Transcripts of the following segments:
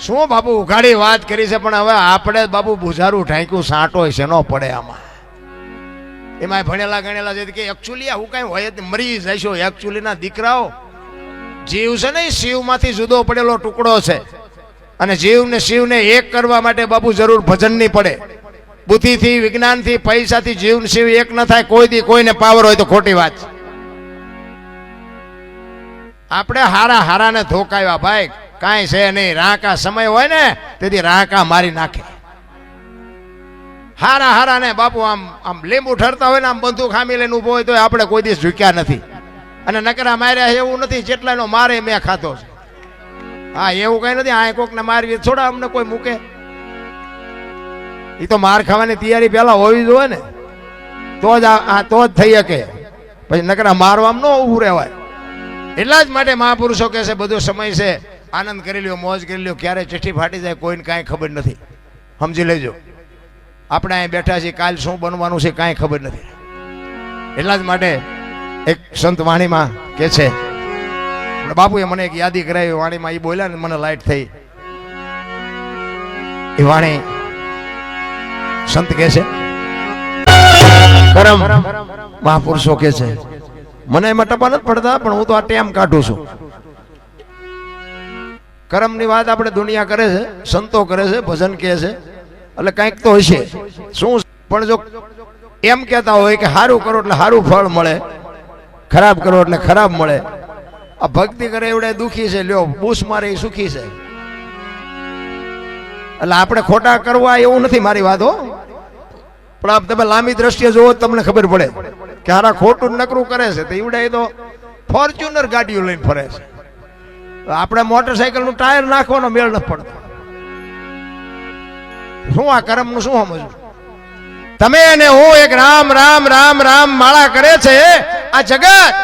શું બાપુ ઉઘાડી વાત કરી છે? પણ હવે આપણે બાપુ બુઝારું ઢાંક્યું, સાંટો છે, ન પડે આમાં. એમાં ભણેલા ગણેલા છે કે એકચ્યુઅલી હું કાંઈ હોય મરી જશો એકચ્યુઅલી ના દીકરાઓ, જીવ છે ને શિવમાંથી જુદો પડેલો ટુકડો છે. અને જીવને શિવને એક કરવા માટે બાપુ જરૂર ભજનની પડે. બુદ્ધિથી, વિજ્ઞાનથી, પૈસાથી જીવ શિવ એક ન થાય, કોઈ દી કોઈને પાવર હોય તો ખોટી વાત આપણે હારા હારાને ધોકાવ્યા, ભાઈ. કાંઈ છે નહીં. રાકા સમય હોય ને, તેથી રાકા મારી નાખે. હારા હારા ને બાપુ આમ આમ લીંબુ ઠરતા હોય ને, આમ બંધુ ખામી લઈને ઊભો હોય તો આપણે કોઈ દિવસ ઝૂક્યા નથી. અને નકરા માર્યા એવું નથી, જેટલાનો મારે મેં ખાધો છે. હા, એવું કઈ નથી, આ કોકને મારવી છોડા અમને કોઈ મૂકે. એ તો માર ખાવાની તૈયારી પેલા હોવી જોઈએ ને. તો જ આ તો જ થઈ શકે. પછી નકરા મારવામાં ન ઊભું રહેવાય. એટલા જ માટે મહાપુરુષો કહે છે, બધો સમય છે આનંદ કરી લ્યો મોજ કરી લ્યો ક્યારે ચીઠી ફાટી જાય કોઈને કાંઈ ખબર નથી. સમજી લેજો. આપણે અહીં બેઠા છીએ કાલ શું બનવાનું છે કાંઈ ખબર નથી. એટલા જ માટે એક સંત વાણીમાં કે છે અને બાપુએ મને એક યાદી કરાવી વાણીમાં એ બોલ્યા ને મને લાઈટ થઈ. એ વાણી સંત કે છે? કરમ. મહાપુરુષો કે છે. મને એમાં ટપા નથી પડતા પણ હું તો આ ટેમ કાઢું છું. કરમની વાત આપણે દુનિયા કરે છે, સંતો કરે છે, ભજન કહે છે, એટલે કંઈક તો હશે. શું પણ જો એમ કહેતા હોય કે સારું કરો એટલે સારું ફળ મળે, ખરાબ કરો એટલે ખરાબ મળે. આ ભક્તિ કરે એવડે દુખી છે, લ્યો, બૂસ મારે એ સુખી છે. એટલે આપણે ખોટા કરવા એવું નથી મારી વાત, હો. પણ આપ તમે લાંબી દ્રષ્ટિએ જોવો તમને ખબર પડે કે હારા ખોટું નકરું કરે છે, તો એવડે તો ફોર્ચ્યુનર ગાડીઓ લઈને ફરે છે. આપણે મોટરસાયકલનું ટાયર નાખવાનો મેળ ન પડતો. શું આ કર્મનું શું સમજવું? તમે અને હું એક રામ રામ રામ રામ માળા કરે છે, આ જગત!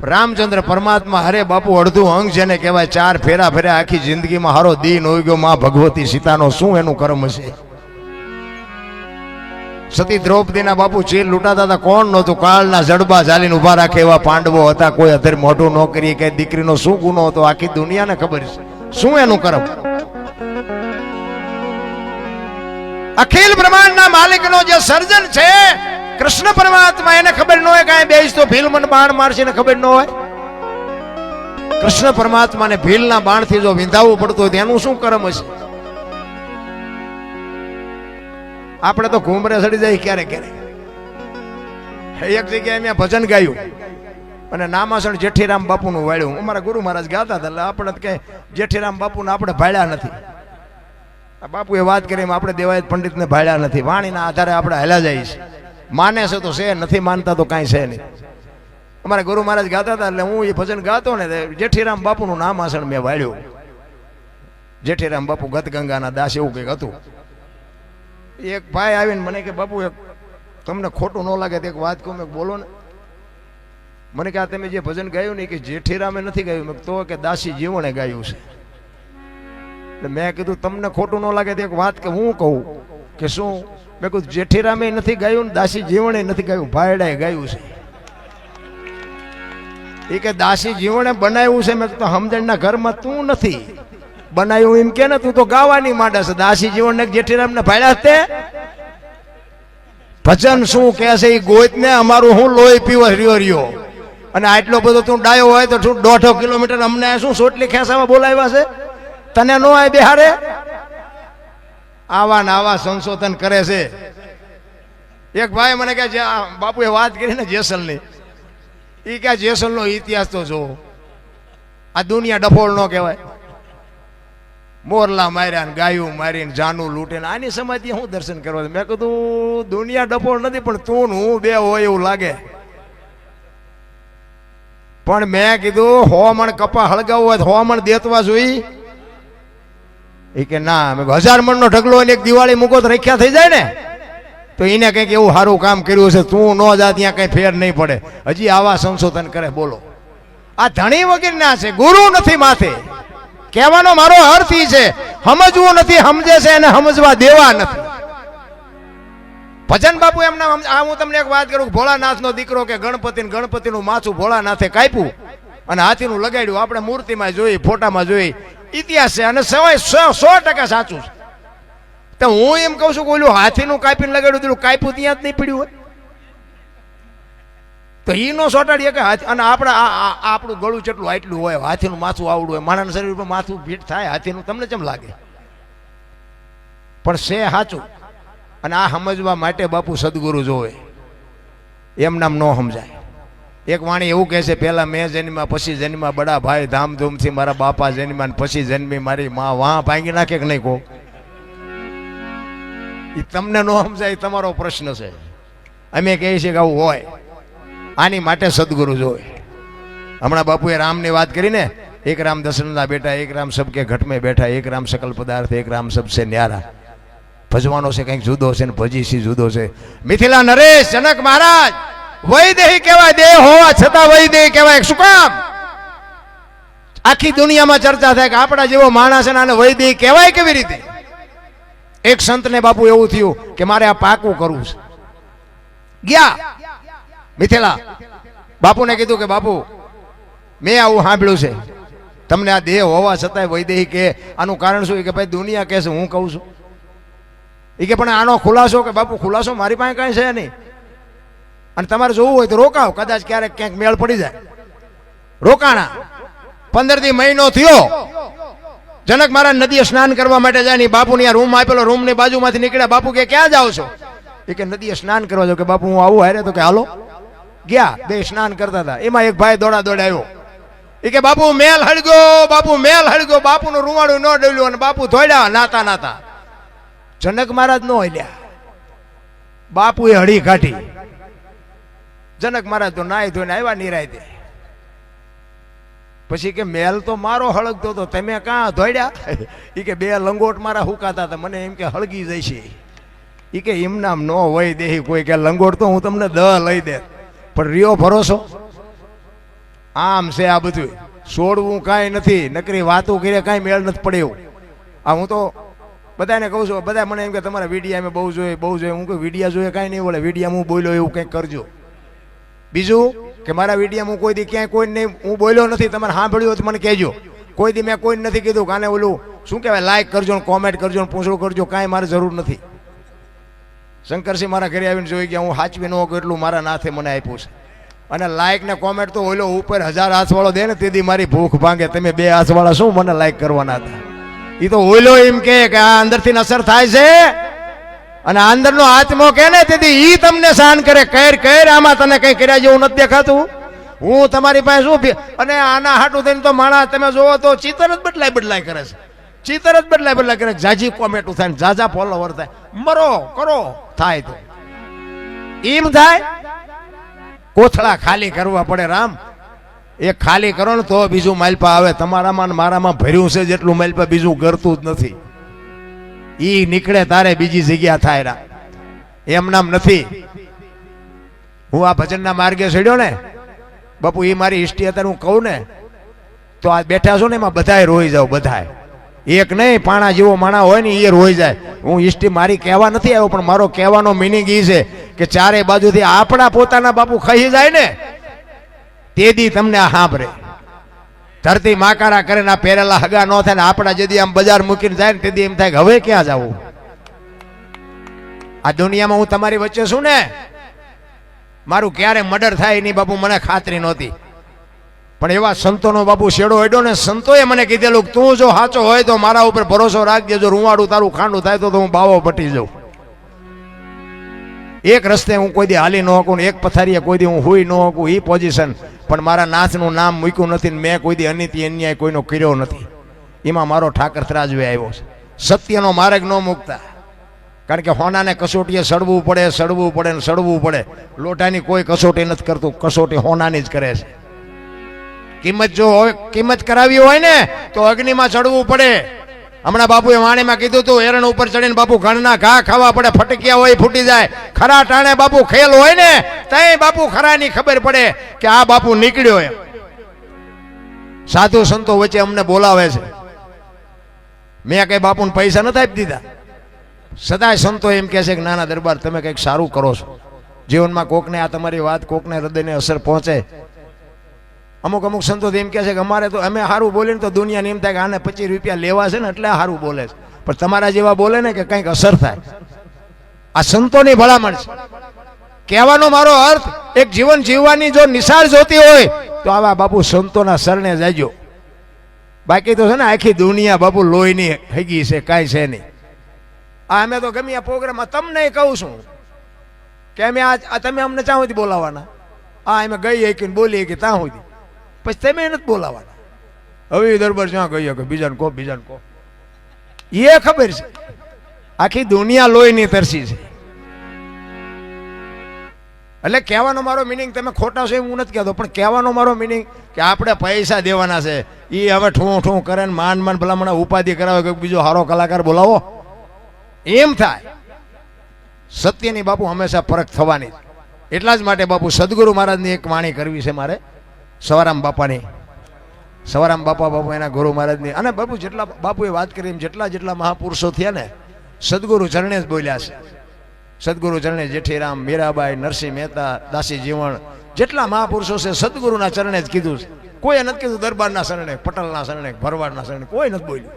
રામચંદ્ર પરમાત્મા હરે બાપુ અડધું અંગ જેને કહેવાય ચાર ફેરા ફેરા આખી જિંદગીમાં હારો દીન હોય ગયો માં ભગવતી સીતાનો શું એનું કર્મ છે? સતી દ્રૌપદીના બાપુ ચીલ લૂંટાતા હતા. કોણ નહોતું? કાળના જડબા ચાલીને ઊભા રાખે એવા પાંડવો હતા. કોઈ અધર મોઢું ન કરીએ કે દીકરીનો શું ગુનો હતો? આખી દુનિયાને ખબર છે. શું એનું કરમ? અખિલ બ્રહ્માંડના માલિકનો જે સર્જન છે, કૃષ્ણ પરમાત્મા, એને ખબર ન હોય કાંઈ બેસ તો ભીલ મને બાણ મારશે ને ખબર ન હોય? કૃષ્ણ પરમાત્માને ભીલના બાણથી જો વિંધાવવું પડતું હોય તેનું એનું શું કરમ હશે? આપણે તો ઘૂમરે સડી જાય ક્યારે ક્યારે એક જગ્યાએ મેં ભજન ગાયું. અને નામાસણ જેઠીરામ બાપુનું વાળ્યું. અમારા ગુરુ મહારાજ ગાતા હતા, એટલે આપણે કે જેઠીરામ બાપુને આપણે ભાળ્યા નથી. બાપુએ વાત કરી, એમ આપણે દેવાયત પંડિતને ભાળ્યા નથી. વાણીના આધારે આપણે હેલા જાય છે માને છે તો છે, નથી માનતા તો કાંઈ છે નહીં. અમારા ગુરુ મહારાજ ગાતા હતા, એટલે હું એ ભજન ગાતો ને જેઠીરામ બાપુનું નામાસણ મેં વાળ્યું. જેઠીરામ બાપુ ગત ગંગાના દાસ એવું કંઈક હતું. એક ભાઈ આવીને મને કે, બાપુ, એક તમને ખોટું ન લાગે તો એક વાત કહું. મેં બોલો ને. મને કે, આ તમે જે ભજન ગાયું ને કે જેઠીરામે નથી ગાયું. મેં તો કે દાસી જીવણે ગાયું છે. એટલે મેં કીધું, તમને ખોટું ન લાગે તો એક વાત કે હું કહું કે શું? મેં કીધું, જેઠીરામે નથી ગાયું ને દાસી જીવણે નથી ગાયું, ભાયડાએ ગાયું છે. એ કે, દાસી જીવણે બનાવ્યું છે. મેં તો સમજણના ઘરમાં તું નથી. બનાવ્યું એમ કે ને, તું તો ગાવાની માંડે છે. દાસી જીવન ને જેઠીરામ ને ભાડ્યા તે. ભજન શું કે છે? એ ગોત ને અમારું હું લોહી પીવો રહ્યો રહ્યો. અને આટલો બધો તું ડાયો હોય તો તું દોઢો કિલોમીટર અમને શું સોટલી ખેંચામાં બોલાવ્યા છે? તને નો આય બિહારે આવા ને આવા સંશોધન કરે છે. એક ભાઈ મને કહે છે બાપુએ વાત કરી ને જેસલની. એ કે જેસલનો ઇતિહાસ તો જો. આ દુનિયા ડફોળ નો કહેવાય. મોરલા માર્યા ને ગાયું મારીને જાનું લૂંટીને. આની સમાધિ હું દર્શન કરવા મેં કીધું, દુનિયા ડફોળ નથી, પણ તું હું બે હોય એવું લાગે. પણ મેં કીધું, હોમણ કપા હળગાવું હોય હોમણ દેતવા જોઈ. એ કે, ના. મેં હજાર મણનો ઢગલો અને એક દિવાળી મૂકો તો રખ્યા થઈ જાય ને. તો એને કંઈક એવું સારું કામ કર્યું છે તું ન જા, ત્યાં કંઈ ફેર નહીં પડે. હજી આવા સંશોધન કરે, બોલો. આ ધણી વગેરે ના છે, ગુરુ નથી માથે. કહેવાનો મારો અર્થ છે, સમજવું નથી, સમજે છે અને સમજવા દેવા નથી. ભજન બાપુ એમના આ હું તમને એક વાત કરું, ભોળાનાથનો દીકરો કે ગણપતિ ગણપતિનું માથું ભોળાનાથે કાપ્યું અને હાથીનું લગાડ્યું, આપણે મૂર્તિમાં જોઈ, ફોટામાં જોઈ, ઇતિહાસ છે અને સવાય સો ટકા સાચું છે. તો હું એમ કહું છું કે ઓલું હાથીનું કાપીને લગાડ્યું પેલું કાપ્યું ત્યાં જ નહીં પડ્યું હોય. તો એ નો સોટાડીએ કે હાથી અને આપણે આ આપણું ગળું જેટલું આટલું હોય, હાથીનું માથું આવડું હોય માણસના શરીર પર માથું ભીટ થાય, હાથીનું, તમને કેમ લાગે? પણ છે સાચું અને આ સમજવા માટે બાપુ સદગુરુ જોવે. એમ નામ ન સમજાય. એક વાણી એવું કહે છે, પહેલાં મેં જન્મ્યા, પછી જન્મ્યા, બડા ભાઈ ધામધૂમથી મારા બાપા જન્મ્યા ને પછી જન્મી મારી માં. વાહ, ભાંગી નાખે કે નહીં કહો? એ તમને ન સમજાય તમારો પ્રશ્ન છે. અમે કહીએ છીએ કે આવું હોય. આની માટે સદગુરુ જોવે. હમણાં બાપુએ રામની વાત કરીને, એક રામ દશરથના બેટા, એક રામ સબ કે ઘટમે બેઠા, એક રામ સકલ પદાર્થ, એક રામ સબ છે ન્યારા. ભજવાનો છે કંઈક જુદો છે ને ભજીસી જુદો છે. મિથિલા નરેશ, જનક મહારાજ, વૈદેહી કહેવાય દેહ હોવા છતાં વૈદેહી કહેવાય. શું કામ? આખી દુનિયામાં ચર્ચા થાય કે આપણા જેવો માણસ છે આને વૈદેહી કહેવાય કેવી રીતે? એક સંતને બાપુ એવું થયું કે મારે આ પાકું કરવું છે. ગયા. મિથિલા, બાપુને કીધું કે, બાપુ, મેં આવું સાંભળ્યું છે. તમને આ દેહ હોવા છતાંય વૈદેહી કે, આનું કારણ શું? કે, ભાઈ, દુનિયા કહે છે, હું કહું છું. એ કે, પણ આનો ખુલાસો કે, બાપુ, ખુલાસો મારી પાસે કાંઈ છે નહીં. અને તમારે જોવું હોય તો રોકાવ, કદાચ ક્યારેક ક્યાંક મેળ પડી જાય. રોકાણા પંદરથી મહિનો થયો. જનક મારા નદીએ સ્નાન કરવા માટે જાય નહીં બાપુની આ રૂમ આપેલો રૂમની બાજુમાંથી નીકળ્યા. બાપુ કે, ક્યાં જાઓ છો? એ કે, નદીએ સ્નાન કરવા જાઓ. કે, બાપુ, હું આવું હારે. તો કે, હાલો. ગયા બે સ્નાન કરતા હતા. એમાં એક ભાઈ દોડા દોડાયો એ કે, બાપુ, મેલ હળગ્યો બાપુ, મેલ હળગ્યો બાપુનું રૂવાડું ન ડોલ્યું અને બાપુ ધોડ્યા નાતા નાતા. જનક મહારાજ નો હલ્યા. બાપુએ હળી કાઢી. જનક મહારાજ તો નાય ધોઈને આવ્યા, નિરાય દે. પછી કે, મેલ તો મારો હળગતો હતો, તમે કાં ધોડ્યા એ કે, બે લંગોટ મારા હુકાતા હતા, મને એમ કે હળગી જશે એ કે એમ નામ નો હોય દેહી કોઈ, કે લંગોટ તો હું તમને દ લઈ દે પણ રિયો ભરોસો? આમ છે આ બધું. છોડવું કાંઈ નથી, નકરી વાતો કરીએ કાંઈ મેળ નથી પડે એવું. આ હું તો બધાને કહું છું, બધા મને એમ કે તમારા વિડીયા મેં બહુ જોઈએ બહુ જોઈએ હું કહું, વિડીયા જોઈએ કાંઈ નહીં બોલે વિડીયા હું બોલ્યો એવું કંઈક કરજો. બીજું કે મારા વિડીયા હું કોઈ દી ક્યાંય કોઈ નહીં, હું બોલ્યો નથી, તમારે સાંભળ્યું તો મને કહેજો. કોઈ દી મેં કોઈ નથી કીધું, કાને ઓલું, શું કહેવાય લાઈક કરજો ને કોમેન્ટ કરજો ને પૂછડું કરજો, કાંઈ મારે જરૂર નથી. શંકરસિંહ મારા ઘરે આવીને જોઈ ગયા, હું હાચવી ન હોઉં એટલું મારા નાથે મને આપ્યું છે. અને લાઈક ને કોમેન્ટ તો ઓલો ઉપર હજાર હાથવાળો દે ને તેથી મારી ભૂખ ભાંગે. તમે બે હાથવાળા શું મને લાઈક કરવાના હતા? એ તો ઓલો એમ કે આ અંદરથી અસર થાય છે અને અંદરનો આત્મો કે ને તેથી એ તમને શાન કરે. કર કર, આમાં તને કંઈ કર્યા જેવું નથી દેખાતું. હું તમારી પાસે શું અને આના હાટું થઈને તો માણસ તમે જોવો તો ચિત્ર જ બદલાય બદલાય કરે છે. ચિત્ર જ બદલાય બદલાય કરે. જાજી કોમેન્ટો થાય જાજા ફોલોવર થાય. મરો, કરો. થાય તો. એમ થાય? કોથળા ખાલી કરવા પડે રામ. એ ખાલી કરો ને તો બીજું માલપા આવે. તમારામાં મારામાં ભર્યું છે જેટલું માલપા બીજું કરતું જ નથી. ઈ નીકળે તારે બીજી જગ્યા થાય રા. એમ નામ નથી. હું આ ભજનના માર્ગે ચડ્યો ને, બાપુ એ મારી હિસ્ટ્રી અત્યારે હું કહું ને, તો આ બેઠા છો ને એમાં બધાય રોઈ જાવ બધાય. એક નહીં, પાણા જેવો માણા હોય ને એ રોઈ જાય. હું હિસ્ટ્રી મારી કહેવા નથી આવ્યો, પણ મારો કહેવાનો મિનિંગ એ છે કે ચારે બાજુથી આપણા પોતાના બાપુ ખાઈ જાય ને તેદી તમને સાંભળે ધરતી માકારા કરે ના પહેરેલા હગા ન થાય ને આપણા જેદી આમ બજાર મૂકીને જાય ને તેદી એમ થાય હવે ક્યાં જવું? આ દુનિયામાં હું તમારી વચ્ચે છું ને? મારું ક્યારે મર્ડર થાય એની બાપુ મને ખાતરી નહોતી. પણ એવા સંતોનો બાપુ શેડો હેડો ને સંતોએ મને કીધેલું તું જો સાચો હોય તો મારા ઉપર ભરોસો રાખજે, જો રૂવાડું તારું ખાંડું થાય તો હું બાવો પટી જાઉં. એક રસ્તે હું કોઈ દી હાલી ન હકું એક પથારીએ કોઈ દી હું હુઈ ન હકું એ પોઝિશન પણ મારા નાથનું નામ મૂક્યું નથી મેં કોઈ દી અનિતિ અન્યાય કોઈનો કર્યો નથી. એમાં મારો ઠાકર ત્રાજવે આવ્યો છે. સત્યનો માર્ગ ન મૂકતા. કારણ કે હોનાને કસોટીએ સડવું પડે સડવું પડે ને સડવું પડે. લોટાની કોઈ કસોટી નથી કરતું, કસોટી હોનાની જ કરે છે. કિંમત જો કિંમત કરાવી હોય ને, તો અગ્નિમાં ચડવું પડે. હમણાં બાપુએ વાણીમાં કીધું તું એરણ ઉપર ચડીને બાપુ ઘણના ઘા ખાવા પડે, ફટકિયા હોય, ફૂટી જાય. ખરા ટાણે બાપુ ખેલ હોય ને, ત્યાં બાપુ ખરાની ખબર પડે કે આ બાપુ નીકળ્યો એમ. સાધુ સંતો વચ્ચે અમને બોલાવે છે. મેં કઈ બાપુને પૈસા નથી આપી દીધા. સદાય સંતો એમ કહે છે કે, નાના દરબાર, તમે કંઈક સારું કરો છો. જીવનમાં કોકને આ તમારી વાત, કોકને હૃદયને અસર પહોંચે અમુક અમુક સંતો એમ કહે છે કે અમારે તો અમે સારું બોલીને તો દુનિયાને એમ થાય કે આને પચીસ રૂપિયા લેવા છે ને એટલે સારું બોલે છે. પણ તમારા જેવા બોલે ને કે કંઈક અસર થાય. આ સંતોની ભલામણ છે. કહેવાનો મારો અર્થ, એક જીવન જીવવાની જો નિશાળ જોતી હોય, તો આવા બાપુ સંતોના શરણે જાજો બાકી તો છે ને આખી દુનિયા બાપુ લોહીની હગી છે, કાંઈ છે નહીં. આ અમે તો ગમે આ પ્રોગ્રામમાં તમને કહું છું કે અમે આ તમે અમને ચાં સુધી બોલાવવાના. આ અમે ગઈ હકીને બોલીએ કે ત્યાં સુધી. પછી તમે નથી બોલાવવાના. હવે દરબાર જ્યાં કહીએ કે બીજાને કહો બીજાને કહો. એ ખબર છે. આખી દુનિયા લોહીની તરસી છે. એટલે કહેવાનો મારો મિનિંગ તમે ખોટા છો એમ હું નથી કહેતો, પણ કહેવાનો મારો મિનિંગ કે આપણે પૈસા દેવાના છે. એ હવે ઠું ઠું કરે ને ભલા મને ઉપાધિ કરાવે કે બીજો સારો કલાકાર બોલાવો. એમ થાય. સત્યની બાપુ હંમેશા પરખ થવાની. એટલા જ માટે બાપુ સદગુરુ મહારાજની એક વાણી કરવી છે મારે. સવારામ બાપાની. સવારામ બાપા બાપુ એના ગુરુ મહારાજની. અને બાપુ જેટલા બાપુએ વાત કરી એમ જેટલા જેટલા મહાપુરુષો થયા ને, સદગુરુ ચરણે જ બોલ્યા છે. સદગુરુ ચરણે જેઠીરામ, મીરાબાઈ, નરસિંહ મહેતા, દાસી જીવણ, જેટલા મહાપુરુષો છે, સદગુરુના ચરણે જ કીધું છે. કોઈએ નથી કીધું દરબારના શરણે, પટલના શરણે, ભરવાડના શરણે, કોઈ નથી બોલ્યું.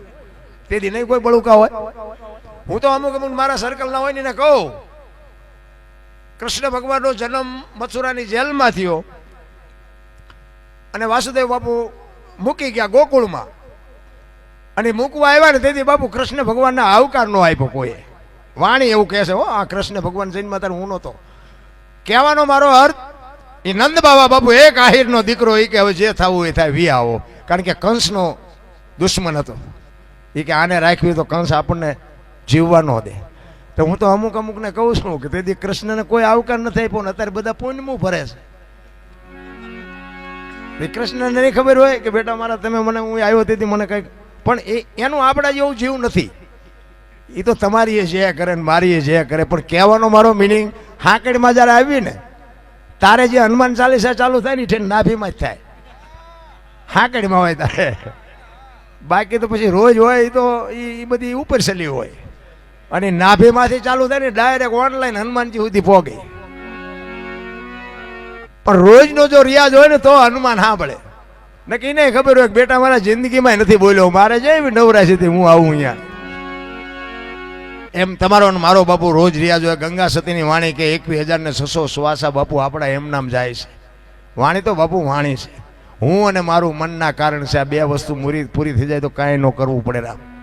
તેથી નહીં કોઈ બળુકા હોય. હું તો અમુક અમુક મારા સર્કલના હોય ને કહું. કૃષ્ણ ભગવાનનો જન્મ મથુરાની જેલમાં થયો. અને વાસુદેવ બાપુ મૂકી ગયા ગોકુળમાં. અને મૂકવા આવ્યા ને તેથી બાપુ કૃષ્ણ ભગવાનને આવકાર નો આપ્યો કોઈએ. વાણી એવું કહે છે, હો, આ કૃષ્ણ ભગવાન જન્મ ત્યારે હું નહોતો. કહેવાનો મારો અર્થ, એ નંદ બાબા બાપુ એક આહિરનો દીકરો એ કે હવે જે થવું એ થાય, વી આવો. કારણ કે કંસનો દુશ્મન હતો. એ કે આને રાખ્યું તો કંસ આપણને જીવવા ન દે. તો હું તો અમુક અમુકને કહું છું કે તેથી કૃષ્ણને કોઈ આવકાર નથી આપ્યો ને અત્યારે બધા પુણ્યમું ભરે છે. કૃષ્ણને નહીં ખબર હોય કે બેટા મારા તમે મને, હું આવ્યો તેથી મને કંઈક પણ એ એનું આપણા જેવું જીવ નથી. એ તો તમારી એ જે કરે ને મારી કરે, પણ કહેવાનો મારો મિનિંગ હાંકડીમાં જ્યારે આવી ને, તારે જે હનુમાન ચાલીસા ચાલુ થાય ને ઠેન નાભીમાં જ થાય. હાંકડીમાં હોય તારે. બાકી તો પછી રોજ હોય તો એ બધી ઉપર સલી હોય. અને નાભીમાંથી ચાલુ થાય ને ડાયરેક્ટ ઓનલાઈન હનુમાનજી સુધી પહોંચે પણ રોજનો જો રિયાઝ હોય ને તો હનુમાન સાંભળે. નક્કી નહીં ખબર હોય બેટા મારા જિંદગીમાં નથી બોલ્યો. મારે જે નવરાશ હતી હું આવું અહીંયા. એમ તમારો અને મારો બાપુ રોજ રિયાઝ હોય. ગંગા સતીની વાણી કે એકવીસ હજાર ને છસો શ્વાસા બાપુ આપણા એમ નામ જાય છે. વાણી તો બાપુ વાણી છે. હું અને મારું મનના કારણ છે. આ બે વસ્તુ પૂરી પૂરી થઈ જાય તો કાંઈ ન કરવું પડે રામ.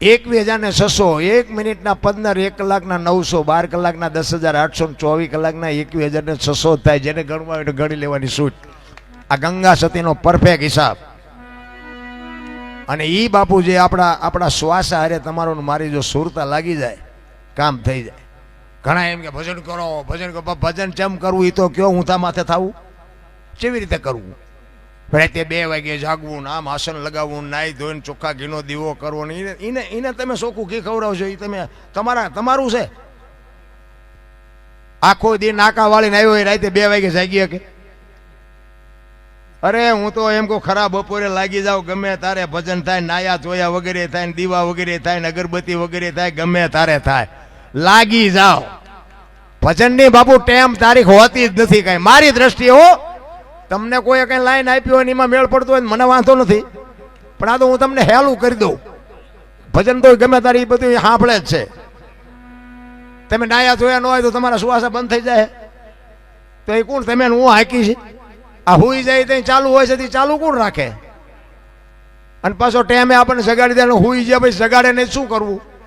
એકવીસ હજાર ને છસો, એક મિનિટના પંદર, એક કલાકના નવસો, બાર કલાકના દસ હજાર, આઠસો ચોવીસ કલાકના એકવીસ હજાર ને છસો થાય. જેને ગણવા હોય તો ગણી લેવાની છૂટ. આ ગંગા સતીનો પરફેક્ટ હિસાબ. અને એ બાપુ જે આપણા આપણા શ્વાસ હારે તમારો મારી જો સુરતા લાગી જાય, કામ થઈ જાય. ઘણા એમ કે, ભજન કરો ભજન કરો. ભજન ચમ કરવું એ તો કયો ઊંધા માથે થવું? કેવી રીતે કરવું? રાતે બે વાગે જાગવું આમ આસન લગાવવું, નાઈ ધોઈને ચોખ્ખા ઘીનો દીવો કરવો ને એને એને તમે ચોખ્ખું ઘી ખવડાવશો એ તમે તમારા તમારું છે. આખો દી નાકા વાળીને આવ્યો એ રાતે બે વાગે જાગી શકે. અરે, હું તો એમ કહું, ખરા બપોરે લાગી જાવ ગમે તારે ભજન થાય, નાયા ધોયા વગેરે થાય, ને દીવા વગેરે થાય, ને અગરબત્તી વગેરે થાય, ગમે તારે થાય. લાગી જાઓ. ભજનની બાપુ, ટેમ તારીખ હોતી જ નથી કાંઈ. મારી દ્રષ્ટિએ હો તમને કોઈ કંઈ લાઈન આપી હોય ને એમાં મેળ પડતો હોય ને મને વાંધો નથી. પણ આ તો હું તમને હેલું કરી દઉં. ભજન તો ગમે તારી એ બધું સાંભળે જ છે. તમે ડાયા જોયા ન હોય તો તમારા સુવાસા બંધ થઈ જાય. તો એ કોણ તમે હું હાકી છે? આ હુઈ જાય ત્યાં ચાલુ હોય છે તે ચાલુ કોણ રાખે? અને પાછો ટેમે આપણને જગાડી દે હુઈ જાય, પછી જગાડે નહીં શું કરવું?